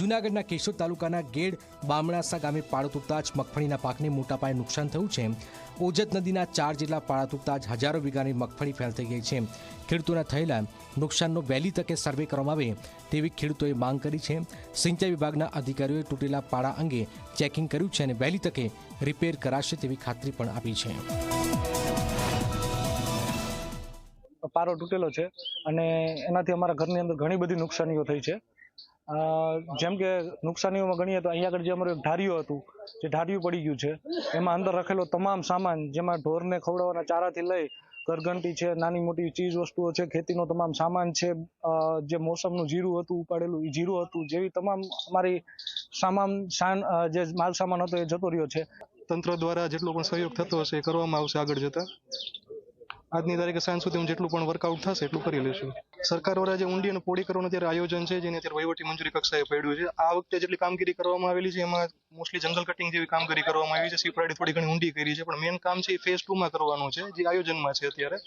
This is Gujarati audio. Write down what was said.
જૂનાગઢના કેશોદ તાલુકાના ગેડ બામણાસા ગામે પાળો તૂટતા જ મગફળીના પાકને મોટા પાયે નુકસાન થયું છે. ઓજત નદીના ચાર જેટલા પાળા તૂટતા જ હજારો વીઘાની મગફળી ફેલ થઈ ગઈ છે. ખેડૂતોના થયેલા નુકસાનનો વહેલી તકે સર્વે કરવામાં આવે તેવી ખેડૂતોએ માંગ કરી છે. સિંચાઈ વિભાગના અધિકારીઓએ તૂટેલા પાળા અંગે ચેકિંગ કર્યું છે અને વહેલી તકે રિપેર કરાશે તેવી ખાતરી પણ આપી છે. પારો તૂટેલો છે અને એનાથી અમારા ઘરની અંદર ઘણી બધી નુકસાનીઓ થઈ છે. જેમ કે નુકસાનીઓમાં ગણીએ તો અહીંયા આગળ જે અમારું એક ઢારિયું હતું, જે ઢારિયું પડી ગયું છે, એમાં અંદર રખેલો તમામ સામાન, જેમાં ઢોરને ખવડાવવાના ચારાથી લઈ કરગંટી છે, નાની મોટી ચીજ વસ્તુઓ છે, ખેતીનો તમામ સામાન છે જે મોસમનું જીરું હતું, ઉપાડેલું એ જીરું હતું, જેવી તમામ અમારી સામાન જે માલ સામાન હતો એ જતો રહ્યો છે. તંત્ર દ્વારા જેટલો પણ સહયોગ થતો હશે એ કરવામાં આવશે આગળ જતા? આજની તારીખે સાંજ સુધી જેટલું પણ વર્કઆઉટ થશે એટલું કરી લઈશું. સરકાર દ્વારા જે ઊંડી અને પોળી કરવાનું અત્યારે આયોજન છે, જેને અત્યારે વહીવટી મંજૂરી કક્ષાએ પડ્યું છે, આ વખતે જેટલી કામગીરી કરવામાં આવેલી છે, એમાં મોસ્ટલી જંગલ કટિંગ જેવી કામગીરી કરવામાં આવી છે સીપરાડી થોડી ઘણી ઊંડી કરી છે, પણ મેઇન કામ છે એ ફેઝ ટુમાં કરવાનું છે, જે આયોજનમાં છે અત્યારે.